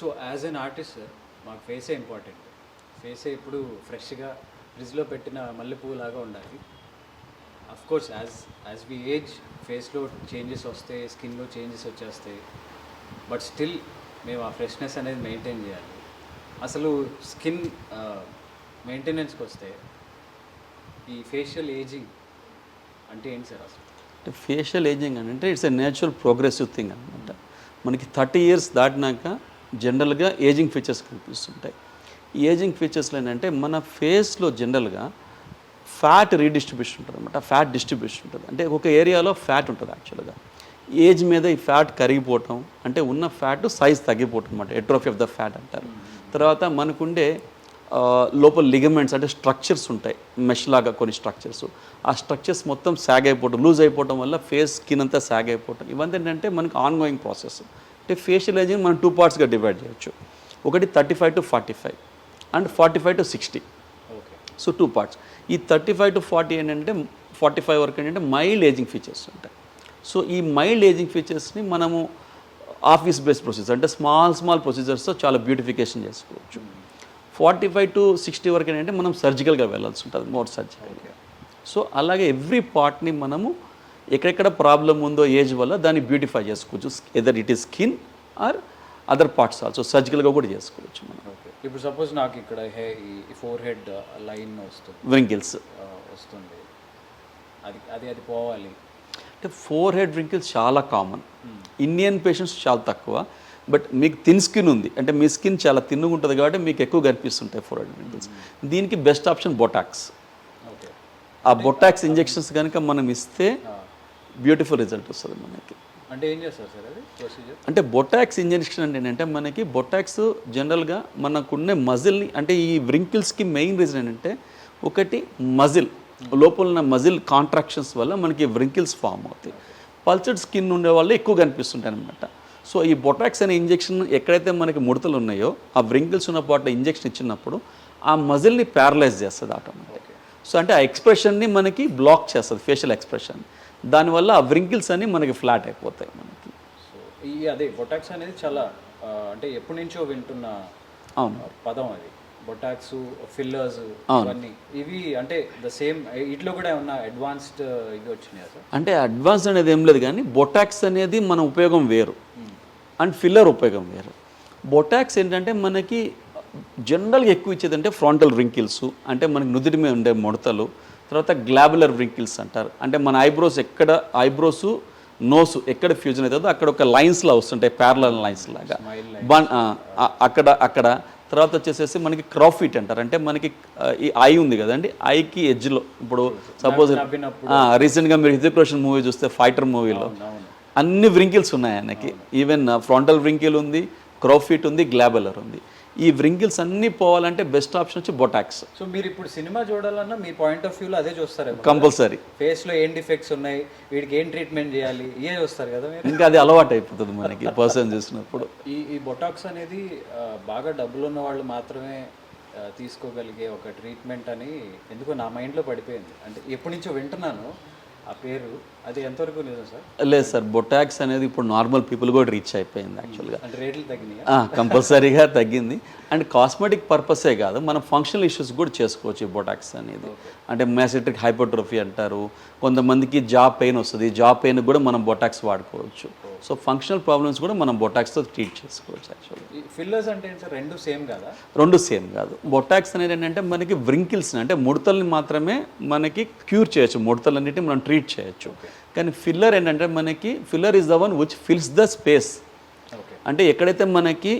So as an artist మాకు ఫేసే important. ఫేసే ఇప్పుడు ఫ్రెష్గా ఫ్రిడ్జ్లో పెట్టిన మల్లెపూలాగా ఉండాలి. Of course as as we age ఫేస్లో చేంజెస్ వస్తాయి స్కిన్లో చేంజెస్ వచ్చేస్తాయి. బట్ స్టిల్ మేము ఆ ఫ్రెష్నెస్ అనేది మెయింటైన్ చేయాలి. అసలు స్కిన్ మెయింటెనెన్స్కి వస్తే ఈ ఫేషియల్ ఏజింగ్ అంటే ఏంటి సార్ అసలు? అంటే ఫేషియల్ ఏజింగ్ అని అంటే it's a natural progressive thing అనమాట మనకి థర్టీ ఇయర్స్ దాటినాక జనరల్గా ఏజింగ్ ఫీచర్స్ కనిపిస్తుంటాయి. ఏజింగ్ ఫీచర్స్లో ఏంటంటే మన ఫేస్లో జనరల్గా ఫ్యాట్ రీడిస్ట్రిబ్యూషన్ ఉంటుంది అనమాట ఫ్యాట్ డిస్ట్రిబ్యూషన్ ఉంటుంది. అంటే ఒక ఏరియాలో ఫ్యాట్ ఉంటుంది యాక్చువల్గా. ఏజ్ మీద ఈ ఫ్యాట్ కరిగిపోవటం అంటే ఉన్న ఫ్యాట్ సైజ్ తగ్గిపోవటం అనమాట ఎట్రోఫీ ఆఫ్ ద ఫ్యాట్ అంటారు. తర్వాత మనకుండే లోపల లిగమెంట్స్ అంటే స్ట్రక్చర్స్ ఉంటాయి. మెష్ లాగా కొన్ని స్ట్రక్చర్స్. ఆ స్ట్రక్చర్స్ మొత్తం సాగ్ అయిపోవటం లూజ్ అయిపోవటం వల్ల ఫేస్ స్కిన్ అంతా సాగ్ అయిపోవటం ఇవన్నీ ఏంటంటే మనకు ఆన్గోయింగ్ ప్రాసెస్. అంటే ఫేషియల్ ఏజింగ్ మనం టూ పార్ట్స్గా డివైడ్ చేయొచ్చు. ఒకటి thirty five to forty five and forty five to sixty. Okay. So two parts. ఈ థర్టీ ఫైవ్ టు ఫార్టీ ఏంటంటే ఫార్టీ ఫైవ్ వరకు ఏంటంటే మైల్డ్ ఏజింగ్ ఫీచర్స్ ఉంటాయి. సో ఈ మైల్డ్ ఏజింగ్ ఫీచర్స్ని మనము ఆఫీస్ బేస్డ్ ప్రొసీజర్ అంటే స్మాల్ స్మాల్ ప్రొసీజర్స్తో చాలా బ్యూటిఫికేషన్ చేసుకోవచ్చు. ఫార్టీ ఫైవ్ టు సిక్స్టీ వరకు ఏంటంటే మనం సర్జికల్గా వెళ్ళాల్సి ఉంటుంది మోర్ సర్జికల్గా. సో అలాగే ఎవ్రీ పార్ట్ని మనము ఎక్కడెక్కడ ప్రాబ్లం ఉందో ఏజ్ వల్ల దాన్ని బ్యూటిఫై చేసుకోవచ్చు. Either it is skin or other parts also సర్జికల్గా కూడా చేసుకోవచ్చు మనం. ఓకే ఇప్పుడు సపోజ్ నాకు ఇక్కడ హే ఈ ఫోర్ హెడ్ లైన్ వస్తుంది. వ్రింకిల్స్ ఆ, వస్తుంది. అది అది అది పోవాలి. అంటే ఫోర్ హెడ్ వ్రింకిల్స్ చాలా కామన్ ఇండియన్ పేషెంట్స్ చాలా తక్కువ. బట్ మీకు థిన్ స్కిన్ ఉంది. అంటే మీ స్కిన్ చాలా తిన్నుగా ఉంటుంది కాబట్టి మీకు ఎక్కువ కనిపిస్తుంటాయి ఫోర్ హెడ్ వ్రింకిల్స్ దీనికి బెస్ట్ ఆప్షన్ బొటాక్స్ ఓకే ఆ బొటాక్స్ ఇంజెక్షన్స్ కనుక మనం ఇస్తే బ్యూటిఫుల్ రిజల్ట్ వస్తుంది మనకి. అంటే ఏం చేస్తారు సార్ అది ప్రొసీజర్ అంటే బొటాక్స్ ఇంజెక్షన్ అంటే ఏంటంటే మనకి బొటాక్స్ జనరల్గా మనకున్న మజిల్ని అంటే ఈ వ్రింకిల్స్కి మెయిన్ రీజన్ ఏంటంటే ఒకటి మజిల్ లోపల ఉన్న మజిల్ కాంట్రాక్షన్స్ వల్ల మనకి వ్రింకిల్స్ ఫామ్ అవుతాయి. పల్చర్డ్ స్కిన్ ఉండే వాళ్ళు ఎక్కువ కనిపిస్తుంటాయి అనమాట సో ఈ బొటాక్స్ అనే ఇంజెక్షన్ ఎక్కడైతే మనకి ముడతలు ఉన్నాయో ఆ వ్రింకిల్స్ ఉన్న పాటలో ఇంజెక్షన్ ఇచ్చినప్పుడు ఆ మజిల్ని ప్యారలైజ్ చేస్తుంది ఆటోమేటిక్ సో అంటే ఆ ఎక్స్ప్రెషన్ని మనకి బ్లాక్ చేస్తుంది ఫేషియల్ ఎక్స్ప్రెషన్. దానివల్ల ఆ వ్రింకిల్స్ అన్ని మనకి ఫ్లాట్ అయిపోతాయి మనకి. సో ఈ అదే బొటాక్స్ అనేది చాలా అంటే ఎప్పటి నుంచో వింటున్న అవును. పదం అది. బొటాక్స్ ఫిల్లర్స్ ఇవన్నీ. ఇవి అంటే ద సేమ్ ఇట్లో కూడా ఏమన్నా అడ్వాన్స్డ్ ఇవి వచ్చినాయా సార్? అంటే అడ్వాన్స్ అనేది ఏం లేదు కానీ బొటాక్స్ అనేది మన ఉపయోగం వేరు. అండ్ ఫిల్లర్ ఉపయోగం వేరు. బొటాక్స్ ఏంటంటే మనకి జనరల్గా ఎక్కువ ఇచ్చేది అంటే ఫ్రంటల్ రింకిల్స్ అంటే మనకి నుదుటి మీద ఉండే ముడతలు తర్వాత గ్లాబులర్ రింకిల్స్ అంటారు. అంటే మన ఐబ్రోస్ ఎక్కడ ఐబ్రోస్ నోస్ ఎక్కడ ఫ్యూజన్ అవుతుందో అక్కడ ఒక లైన్స్లా వస్తుంటాయి ప్యారలల్ లైన్స్ లాగా. బన్ అక్కడ అక్కడ. తర్వాత వచ్చేసేసి మనకి క్రాఫిట్ అంటారు. అంటే మనకి ఈ ఐ ఉంది కదండి ఐకి ఎడ్జ్లో. ఇప్పుడు సపోజ్ రీసెంట్గా మీరు హితిక్ రోషన్ మూవీ చూస్తే ఫైటర్ మూవీలో. అన్ని వ్రింకిల్స్ ఉన్నాయి ఆయనకి. ఈవెన్ ఫ్రంటల్ వ్రింకిల్ ఉంది క్రోఫిట్ ఉంది గ్లాబెలర్ ఉంది. ఈ వ్రింకిల్స్ అన్నీ పోవాలంటే బెస్ట్ ఆప్షన్ వచ్చి బొటాక్స్ సో మీరు ఇప్పుడు సినిమా చూడాలన్నా మీ పాయింట్ ఆఫ్ వ్యూలో అదే చూస్తారేమో కంపల్సరీ ఫేస్లో ఏం డిఫెక్ట్స్ ఉన్నాయి? వీడికి ఏం ట్రీట్మెంట్ చేయాలి? ఇవే చూస్తారు కదా ఇంకా అది అలవాటు అయిపోతుంది మనకి పర్సన్ చూసినప్పుడు. ఈ ఈ బొటాక్స్ అనేది బాగా డబ్బులు ఉన్న వాళ్ళు మాత్రమే తీసుకోగలిగే ఒక ట్రీట్మెంట్ అని ఎందుకో నా మైండ్లో పడిపోయింది. అంటే ఎప్పటి నుంచో వింటున్నాను. ఆ పేరు అది ఎంతవరకు నిజం సార్? లేదు సార్ బొటాక్స్ అనేది ఇప్పుడు నార్మల్ పీపుల్ కూడా రీచ్ అయిపోయింది యాక్చువల్గా అంటే రేట్లు తగ్గినాయా? కంపల్సరీగా తగ్గింది. అండ్ కాస్మెటిక్ పర్పసే కాదు మనం ఫంక్షనల్ ఇష్యూస్ కూడా చేసుకోవచ్చు ఈ బొటాక్స్ అనేది. అంటే మ్యాసిట్రిక్ హైపోట్రోఫీ అంటారు కొంతమందికి జాబ్ పెయిన్ వస్తుంది జాబ్ పెయిన్ కూడా మనం బొటాక్స్ వాడుకోవచ్చు. సో ఫంక్షనల్ ప్రాబ్లమ్స్ కూడా మనం బొటాక్స్తో ట్రీట్ చేసుకోవచ్చు యాక్చువల్గా ఈ ఫిల్లర్స్ అంటే రెండు సేమ్ కదా? రెండు సేమ్ కాదు. బొటాక్స్ అనేది ఏంటంటే మనకి వ్రింకిల్స్ అంటే ముడతల్ని మాత్రమే మనకి క్యూర్ చేయొచ్చు. ముడతలన్నిటిని మనం ట్రీట్ చేయొచ్చు. కానీ ఫిల్లర్ ఏంటంటే మనకి filler is the one which fills the space okay అంటే ఎక్కడైతే మనకి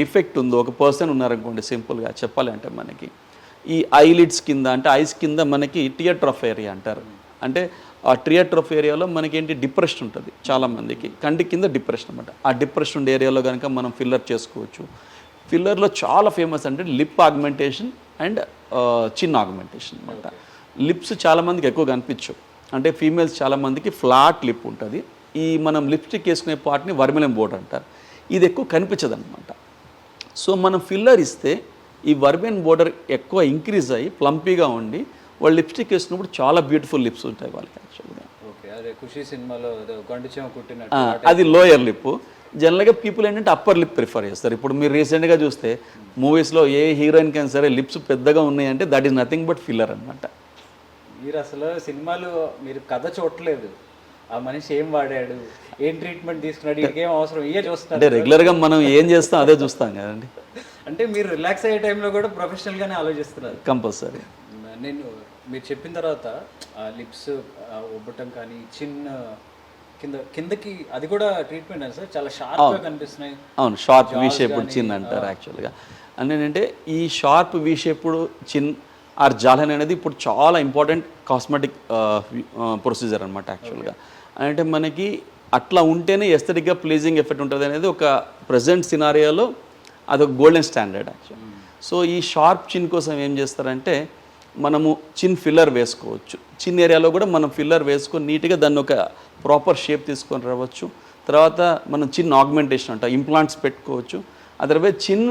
డిఫెక్ట్ ఉందో ఒక పర్సన్ ఉన్నారనుకోండి సింపుల్గా చెప్పాలంటే మనకి ఈ ఐలిడ్స్ కింద అంటే ఐస్ కింద మనకి టియట్రఫ్ ఏరియా అంటారు. అంటే ఆ ట్రియాట్రోఫ్ ఏరియాలో మనకి ఏంటి డిప్రెషన్ ఉంటుంది చాలామందికి. కంటి కింద డిప్రెషన్ అనమాట ఆ డిప్రెషన్ ఉండే ఏరియాలో కనుక మనం ఫిల్లర్ చేసుకోవచ్చు. ఫిల్లర్లో చాలా ఫేమస్ అంటే lip augmentation and chin augmentation అనమాట లిప్స్ చాలామందికి ఎక్కువ కనిపించవు. అంటే ఫీమేల్స్ చాలామందికి ఫ్లాట్ లిప్ ఉంటుంది. ఈ మనం లిప్స్టిక్ వేసుకునే పార్ట్ని వర్మిలం బోర్డ్ అంటారు. ఇది ఎక్కువ కనిపించదు అనమాట సో మనం ఫిల్లర్ ఇస్తే ఈ వర్మిన్ బోర్డర్ ఎక్కువ ఇంక్రీజ్ అయ్యి ప్లంపీగా ఉండి వాళ్ళు లిప్స్టిక్ వేసినప్పుడు చాలా బ్యూటిఫుల్ లిప్స్ ఉంటాయి వాళ్ళకి యాక్చువల్గా ఓకే అదే లోయర్ లిప్ జనరల్గా పీపుల్ ఏంటంటే అప్పర్ లిప్ ప్రిఫర్ చేస్తారు. ఇప్పుడు మీరు రీసెంట్గా చూస్తే మూవీస్లో ఏ హీరోయిన్ కైనా సరే లిప్స్ పెద్దగా ఉన్నాయంటే that is nothing but filler అనమాట మీరు అసలు సినిమాలు మీరు కథ చూడలేదు ఆ మనిషి ఏం వాడాడు? ఏం ట్రీట్మెంట్ తీసుకున్నాడు? ఇంకేం అవసరం? ఇవే అంటే చూస్తారు రెగ్యులర్గా మనం ఏం చేస్తాం అదే చూస్తాం కదండి. అంటే మీరు రిలాక్స్ అయ్యే టైంలో కూడా ప్రొఫెషనల్గానే ఆలోచిస్తున్నారు. కంపల్సరీ నేను మీరు చెప్పిన తర్వాత ఆ లిప్స్ ఉబ్బటం కానీ చిన్న కింద కిందకి అది కూడా ట్రీట్మెంట్ అని సార్? చాలా షార్ప్గా కనిపిస్తున్నాయి. అవును షార్ప్ వీ షేప్డ్ చిన్ అంటారు యాక్చువల్గా ఏంటంటే ఈ sharp V shaped chin or jawline అనేది ఇప్పుడు చాలా ఇంపార్టెంట్ కాస్మెటిక్ ప్రొసీజర్ అనమాట యాక్చువల్గా అంటే మనకి అట్లా ఉంటేనే ఎస్థెటిక్గా ప్లీజింగ్ ఎఫెక్ట్ ఉంటుంది అనేది ఒక ప్రజెంట్ సినారియాలో అదొక గోల్డెన్ స్టాండర్డ్ యాక్చువల్ సో ఈ షార్ప్ చిన్ కోసం ఏం చేస్తారంటే మనము చిన్ ఫిల్లర్ వేసుకోవచ్చు. చిన్ ఏరియాలో కూడా మనం ఫిల్లర్ వేసుకొని నీట్గా దాన్ని ఒక ప్రాపర్ షేప్ తీసుకొని రావచ్చు. తర్వాత మనం చిన్ ఆగ్మెంటేషన్ అంట ఇంప్లాంట్స్ పెట్టుకోవచ్చు. అదర్వైజ్ చిన్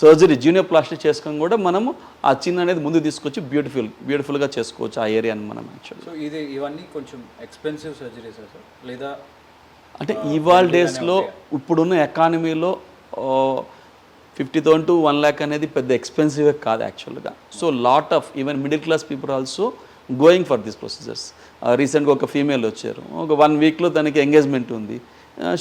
సర్జరీ జూనియర్ ప్లాస్టిక్ చేసుకొని కూడా మనము ఆ చిన్ అనేది ముందు తీసుకొచ్చి బ్యూటిఫుల్ బ్యూటిఫుల్గా చేసుకోవచ్చు ఆ ఏరియాని మనం సో ఇది ఇవన్నీ కొంచెం ఎక్స్పెన్సివ్ సర్జరీస్ సార్? లేదా అంటే ఇవాళ డేస్లో ఇప్పుడున్న ఎకానమీలో fifty thousand to one lakh అనేది పెద్ద ఎక్స్పెన్సివ్ కాదు యాక్చువల్గా so lot of even middle class people also going for this procedures రీసెంట్గా ఒక ఫీమేల్ వచ్చారు. ఒక వన్ వీక్లో తనకి ఎంగేజ్మెంట్ ఉంది.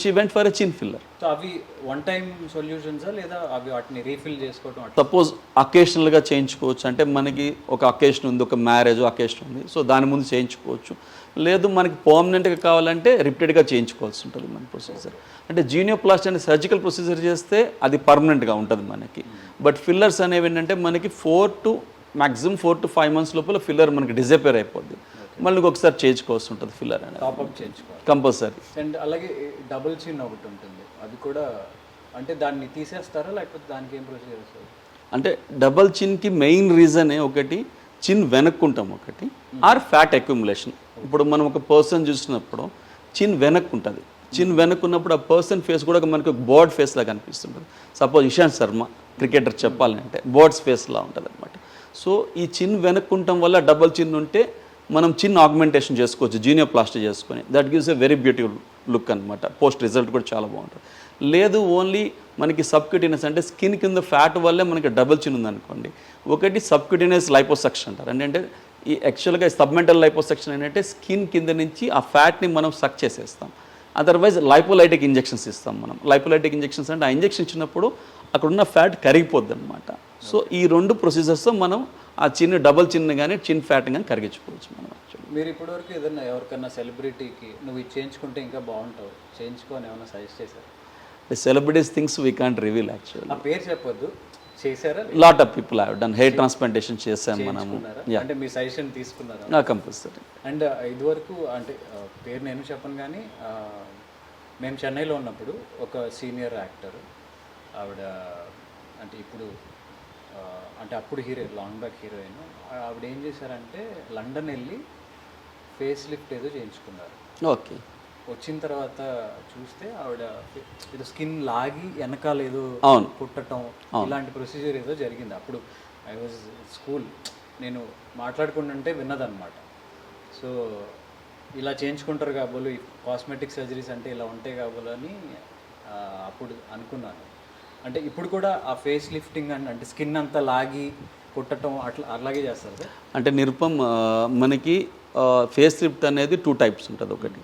షీ వెంట్ ఫర్ ఎ చిన్ ఫిల్లర్ అవి వన్ టైం సొల్యూషన్సా లేదా అవి వాటిని రీఫిల్ చేసుకోవటం సపోజ్ అకేషనల్గా చేయించుకోవచ్చు. అంటే మనకి ఒక అకేషన్ ఉంది ఒక మ్యారేజ్ అకేషన్ ఉంది. సో దాని ముందు చేయించుకోవచ్చు. లేదు మనకి పర్మనెంట్గా కావాలంటే రిపీటెడ్గా చేయించుకోవాల్సి ఉంటుంది మన ప్రొసీజర్ అంటే జీనియోప్లాస్ట్ అనే సర్జికల్ ప్రొసీజర్ చేస్తే అది పర్మనెంట్గా ఉంటుంది మనకి. బట్ ఫిల్లర్స్ అనేవి ఏంటంటే మనకి four to maximum four to five months లోపల ఫిల్లర్ మనకి డిజపేర్ అయిపోద్ది. మళ్ళీ ఒకసారి చేయించుకోవాల్సి ఉంటుంది ఫిల్లర్ అనేది. కంపల్సరీ అండ్ అలాగే డబుల్ చిన్ ఒకటి ఉంటుంది. అది కూడా అంటే దాన్ని తీసేస్తారా లేకపోతే దానికి ఏం ప్రొసీజర్ అంటే డబల్ చిన్కి మెయిన్ రీజనే ఒకటి చిన్ వెనక్కుంటాం ఒకటి ఆర్ ఫ్యాట్ అక్యుములేషన్ ఇప్పుడు మనం ఒక పర్సన్ చూసినప్పుడు చిన్ వెనక్కు ఉంటుంది చిన్ వెనక్కున్నప్పుడు ఆ పర్సన్ ఫేస్ కూడా మనకి ఒక బోర్డ్ ఫేస్ లాగా కనిపిస్తుంటుంది సపోజ్ ఇషాంత్ శర్మ క్రికెటర్ చెప్పాలంటే బోర్డ్స్ ఫేస్ లా ఉంటుంది అనమాట సో ఈ చిన్ వెనక్కుంటం వల్ల డబల్ చిన్ ఉంటే మనం చిన్న ఆగ్మెంటేషన్ చేసుకోవచ్చు జీనియో ప్లాస్టర్ చేసుకొని. That gives a very beautiful look అనమాట పోస్ట్ రిజల్ట్ కూడా చాలా బాగుంటుంది. లేదు ఓన్లీ మనకి సబ్క్యూటినస్ అంటే స్కిన్ కింద ఫ్యాట్ వల్లే మనకి డబుల్ చిన్ ఉందనుకోండి. ఒకటి సబ్క్యూటినస్ లైపోసెక్షన్ అంటారు. అంటే ఈ యాక్చువల్గా సబ్మెంటల్ లైపోసెక్షన్ ఏంటంటే స్కిన్ కింద నుంచి ఆ ఫ్యాట్ని మనం సక్ చేసేస్తాం. అదర్వైజ్ లైపోలైటిక్ ఇంజెక్షన్స్ ఇస్తాం మనం. లైపోలైటిక్ ఇంజెక్షన్స్ అంటే ఆ ఇంజెక్షన్ ఇచ్చినప్పుడు అక్కడ ఉన్న ఫ్యాట్ కరిగిపోద్ది అనమాట సో ఈ రెండు ప్రొసీజర్స్తో మనం ఆ చిన్న డబల్ చిన్న కానీ చిన్ ఫ్యాట్ కానీ కరిగించుకోవచ్చు మనం యాక్చువల్లీ మీరు ఇప్పటివరకు ఏదైనా ఎవరికైనా సెలబ్రిటీకి నువ్వు ఇది చేయించుకుంటే ఇంకా బాగుంటావు. చేయించుకొని ఏమైనా సజెస్ట్ చేశారు? Celebrities things we can't reveal actually ఆ పేరు చెప్పొద్దు. చేశారా? Lot of people have done hair transplantation చేసాం మనము. అంటే మీ సజెషన్ తీసుకున్నారా? నా కంపల్సరీ అండ్ ఇదివరకు అంటే పేరు నేను చెప్పను కానీ మేము చెన్నైలో ఉన్నప్పుడు ఒక సీనియర్ యాక్టర్ ఆవిడ అంటే ఇప్పుడు అంటే అప్పుడు హీరో లాంగ్ బ్యాక్ హీరోయిన్. ఆవిడ ఏం చేశారంటే లండన్ వెళ్ళి ఫేస్ లిఫ్ట్ ఏదో చేయించుకున్నారు. ఓకే వచ్చిన తర్వాత చూస్తే ఆవిడ ఏదో స్కిన్ లాగి వెనకాల ఏదో అవును. పుట్టటం ఇలాంటి ప్రొసీజర్ ఏదో జరిగింది. అప్పుడు ఐ వాజ్ స్కూల్ నేను మాట్లాడుకుంటుంటే విన్నదన్నమాట. సో ఇలా చేయించుకుంటారు కాబోలు కాస్మెటిక్ సర్జరీస్ అంటే ఇలా ఉంటాయి కాబోలు అని అప్పుడు అనుకున్నాను. అంటే ఇప్పుడు కూడా ఆ ఫేస్ లిఫ్టింగ్ అని అంటే స్కిన్ అంతా లాగి పుట్టటం అట్లా అలాగే చేస్తారు అంటే నిరుపం మనకి ఫేస్ లిఫ్ట్ అనేది టూ టైప్స్ ఉంటుంది ఒకటి.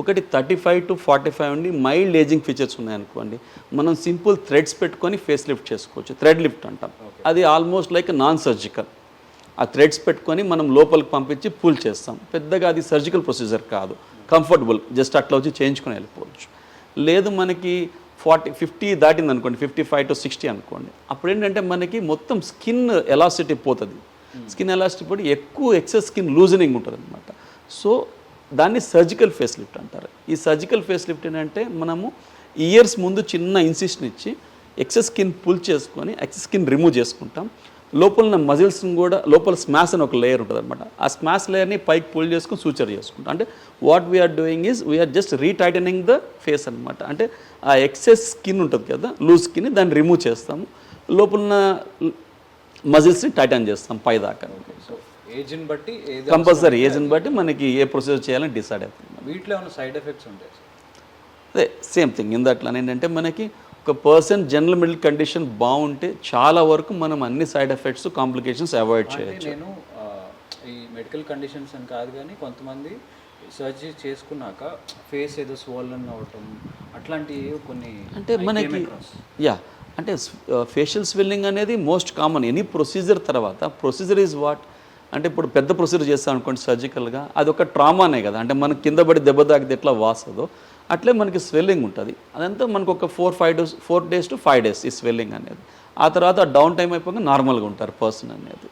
ఒకటి thirty five to forty five ఉండి మైల్డ్ ఏజింగ్ ఫీచర్స్ ఉన్నాయనుకోండి మనం సింపుల్ థ్రెడ్స్ పెట్టుకొని ఫేస్ లిఫ్ట్ చేసుకోవచ్చు. థ్రెడ్ లిఫ్ట్ అంటాం. అది ఆల్మోస్ట్ లైక్ నాన్ సర్జికల్ ఆ థ్రెడ్స్ పెట్టుకొని మనం లోపలికి పంపించి పుల్ చేస్తాం. పెద్దగా అది సర్జికల్ ప్రొసీజర్ కాదు. కంఫర్టబుల్. జస్ట్ అట్లా వచ్చి చేయించుకొని వెళ్ళిపోవచ్చు. లేదు మనకి ఫార్టీ ఫిఫ్టీ దాటింది అనుకోండి ఫిఫ్టీ ఫైవ్ టు సిక్స్టీ అనుకోండి. అప్పుడు ఏంటంటే మనకి మొత్తం స్కిన్ ఎలాసిటీ పోతుంది. స్కిన్ ఎలాసిటీ పోయి ఎక్కువ ఎక్సెస్ స్కిన్ లూజనింగ్ ఉంటుంది అనమాట సో దాన్ని సర్జికల్ ఫేస్ లిఫ్ట్ అంటారు. ఈ సర్జికల్ ఫేస్ లిఫ్ట్ ఏంటంటే మనము ఇయర్స్ ముందు చిన్న ఇన్సిషన్ ఇచ్చి ఎక్సెస్ స్కిన్ పుల్ చేసుకొని ఎక్సెస్ స్కిన్ రిమూవ్ చేసుకుంటాం. లోపల ఉన్న మజిల్స్ని కూడా లోపల స్మాష్ అని ఒక లేయర్ ఉంటుంది అనమాట ఆ స్మాష్ లేయర్ని పైకి పుల్ చేసుకుని సూచర్ చేసుకుంటాం. అంటే what we're doing is we're just retightening the face అనమాట అంటే ఆ ఎక్సెస్ స్కిన్ ఉంటుంది కదా లూజ్ స్కిన్ దాన్ని రిమూవ్ చేస్తాము. లోపల మజిల్స్ని టైటన్ చేస్తాం పై దాకా. ఏజ్ని బట్టి కంపల్సరీ ఏజ్ని బట్టి మనకి ఏ ప్రొసీజర్ చేయాలని డిసైడ్ అవుతుంది. వీటిలో ఏమైనా సైడ్ ఎఫెక్ట్స్ ఉంటాయి అదే సేమ్ థింగ్ ఇందాట్లో ఏంటంటే మనకి ఒక పర్సన్ జనరల్ మిడిల్ కండిషన్ బాగుంటే చాలా వరకు మనం అన్ని సైడ్ ఎఫెక్ట్స్ కాంప్లికేషన్స్ అవాయిడ్ చేయొచ్చు. నేను ఈ మెడికల్ కండిషన్స్ అని కాదు కానీ కొంతమంది సర్జరీ చేసుకున్నాక ఫేస్ ఏదో స్వోలన్ అవటం అట్లాంటివి కొన్ని అంటే మనకి. యా అంటే ఫేషియల్ స్వెల్లింగ్ అనేది మోస్ట్ కామన్ ఎనీ ప్రొసీజర్ తర్వాత. ప్రొసీజర్ ఈజ్ వాట్ అంటే ఇప్పుడు పెద్ద ప్రొసీజర్ చేస్తాం అనుకోండి సర్జికల్గా అది ఒక ట్రామానే కదా. అంటే మనకి కింద పడి దెబ్బ తాకితే ఎట్లా వాసదో అట్లే మనకి స్వెల్లింగ్ ఉంటుంది. అదంతా మనకు ఒక four five days four days to five days ఈ స్వెల్లింగ్ అనేది. ఆ తర్వాత డౌన్ టైం అయిపోయి నార్మల్గా ఉంటారు పర్సన్ అనేది.